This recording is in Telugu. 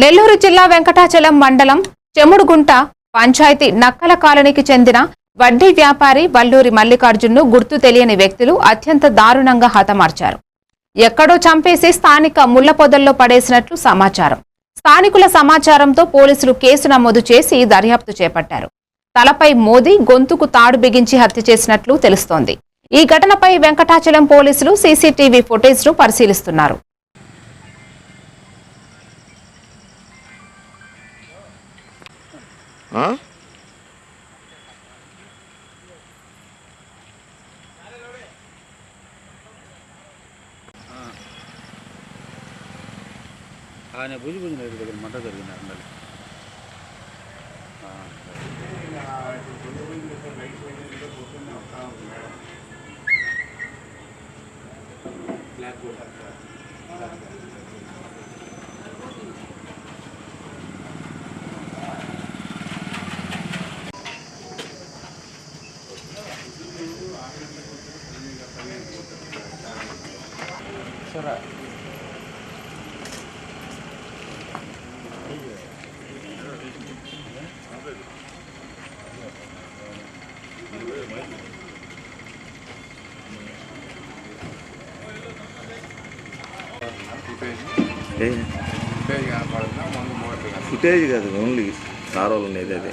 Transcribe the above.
నెల్లూరు జిల్లా వెంకటాచలం మండలం చెముడుగుంట పంచాయతీ నక్కల కాలనీకి చెందిన వడ్డీ వ్యాపారి వల్లూరి మల్లికార్జున్ను గుర్తు తెలియని వ్యక్తులు అత్యంత దారుణంగా హతమార్చారు. ఎక్కడో చంపేసి స్థానిక ముళ్ళపొదల్లో పడేసినట్లు సమాచారం. స్థానికుల సమాచారంతో పోలీసులు కేసు నమోదు చేసి దర్యాప్తు చేపట్టారు. తలపై మోదీ గొంతుకు తాడు బిగించి హత్య చేసినట్లు తెలుస్తోంది. ఈ ఘటనపై వెంకటాచలం పోలీసులు సీసీటీవీ ఫుటేజ్ను పరిశీలిస్తున్నారు. ఆ? ఆయన భుజ భుజ రైతు దగ్గర మంట జరిగింది ఉండాలి ఏ? ఫుటేజ్ కాదు ఓన్లీ నారోల్ ఉండేది అదే